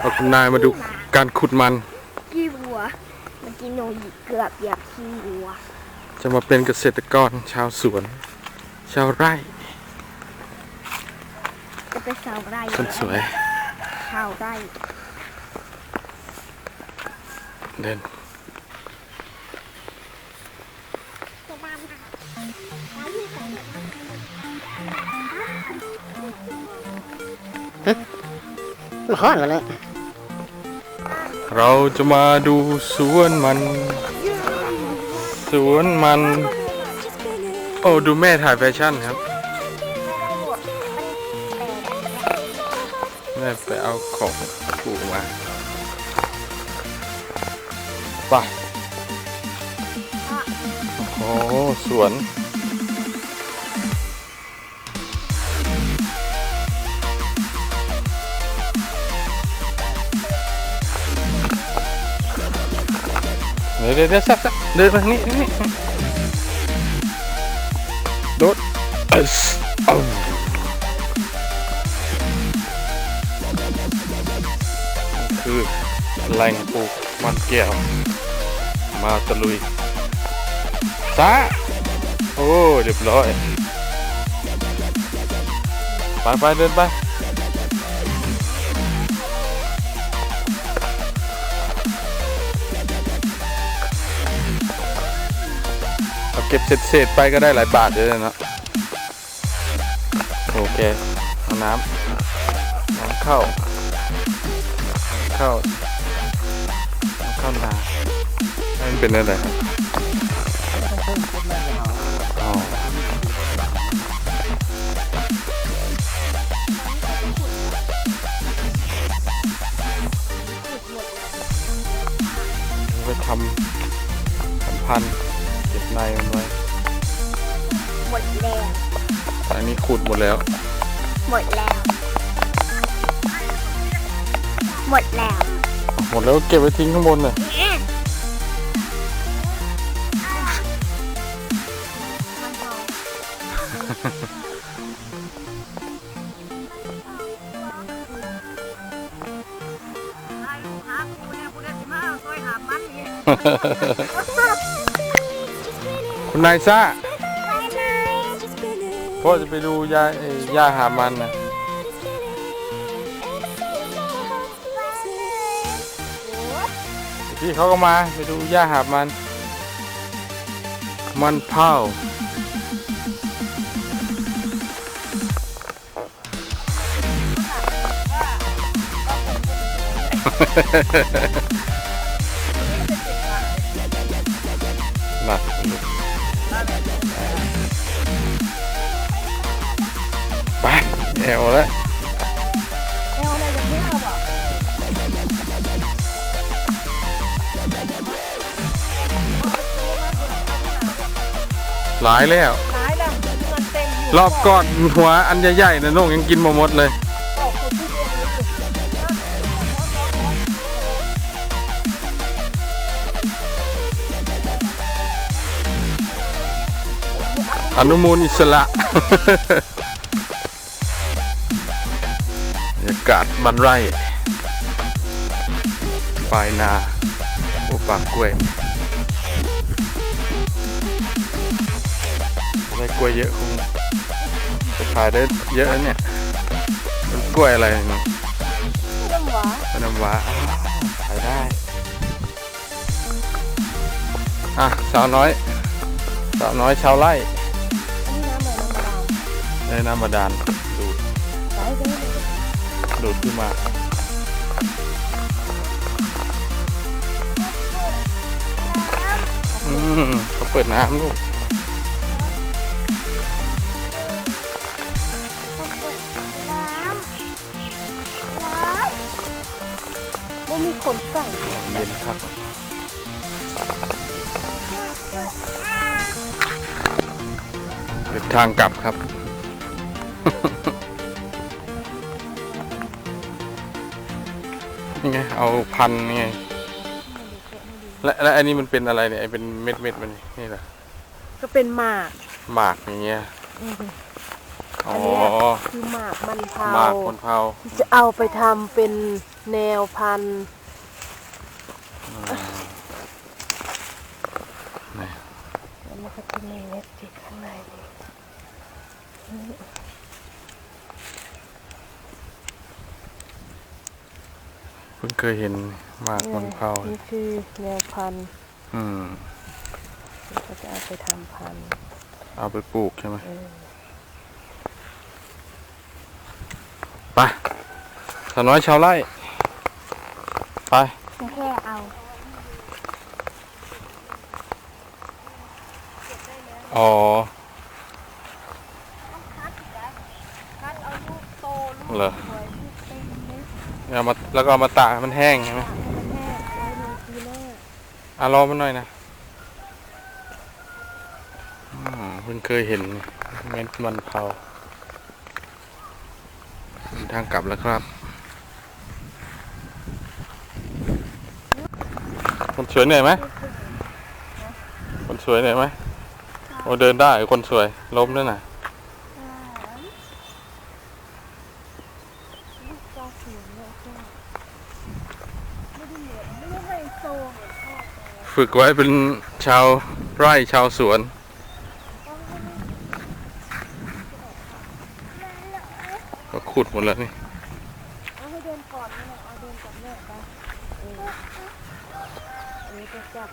เอาคุณนายมาดูการขุดมันขี้วัวเมื่อกี้หนูเกือบเหยียบขี้วัว จะมาเป็นเกษตรกรชาวสวน ชาวไร่จะเป็นชาวไร่คนสวย ชาวไร่ เดินมันฮ้อนกว่าเลย เราจะมาดูสวนมัน สวนมัน โอ้ดูแม่ถ่ายแฟชั่นครับ แม่ไปเอาของปู่มาไปโอ้สวน เดี๋ยวเดี๋ยวเดี๋ยวสักสักเดินมาทางนี้นี่โดดเอสเอาคือแหล่งปลูกมันแก้ว มาตะลุยซาโอ้เรียบร้อย ไปไปเดินไป เก็บเศษๆไปก็ได้หลายบาทเลยนะโอเคเอาน้ำน้ำเข้า เข้าน้ำเข้านามันเป็นอะไรครับอ๋อไปทำทำพันธุ์ เก็บในมันไว้หมดแล้ว อันนี้ขุดหมดแล้ว หมดแล้ว หมดแล้วหมดแล้วเก็บไว้ทิ้งข้างบนเลย คุณนายซ่าพ่อจะไปดูยาเอ่อยาหามันนะพี่เขาก็มาไปดูยาหามัน มันเผาหนัก ไปแอวแล้วเอาอะไรกับพี่เขาบอกหลายแล้ว ร้ายแล้วมันเต็มอยู่รอบก่อนหัวอันใหญ่ๆนะน้องยังกินมาหมดเลย อนุมูลอิสระบรรยากาศบันไร่ปลายนาโอปากกล้วยได้กล้วยเยอะคงจะขายได้เยอะนะเนี่ยเป็นกล้วยอะไรเนี่ยน้ำหวานเป็นน้ำว้าอ้าวขายได้ อะสาวน้อยสาวน้อยชาวไร่ ได้น้ำบาดาลดูดดูดขึ้นมาอืมเขาเปิดน้ำลูกไม่มีคนใส่เย็นครับเดินทางกลับครับ นี่ไงเอาพันนี่ไงและและอันนี้มันเป็นอะไรเนี่ยไอ้เป็นเม็ดเม็ดๆมันนี่เหรอก็เป็นหมาก หมากอย่างเงี้ยอ๋ออันเนี้ยคือหมากมันเผาหมากคนเผาจะเอาไปทำเป็นแนวพันธุ์นี่แล้วมันก็จะมีเม็ดติดข้างในนี่ พิ่งเคยเห็นหมากคนเผานี่คือแนวพันธุ์อืมที่เขาจะเอาไปทำพันธุ์เอาไปปลูกใช่ไหมเออไปสาวน้อยชาวไร่ ไปแค่เอา อ๋อคัดเอาลูกโตลูกเหรอ สวยลูกเต็มเม็ด เอามาแล้วก็เอามาตากให้มันแห้งใช่ไหมมันแห้งไว้ในปีหน้าอะรอมันหน่อยนะอืมเพิ่งเคยเห็นเม็ดมันเผาเดินทางกลับแล้วครับคนสวยเหนื่อยไหมคนสวยเหนื่อยไหมโอ้เดินได้คนสวยล้มด้วยนะ ฝึกไว้เป็นชาวไร่ชาวสวน ก็ขุดหมดแล้วนี่เอาให้เดินก่อนนะเอาเดินกับแม่ไปเออเออจะจับ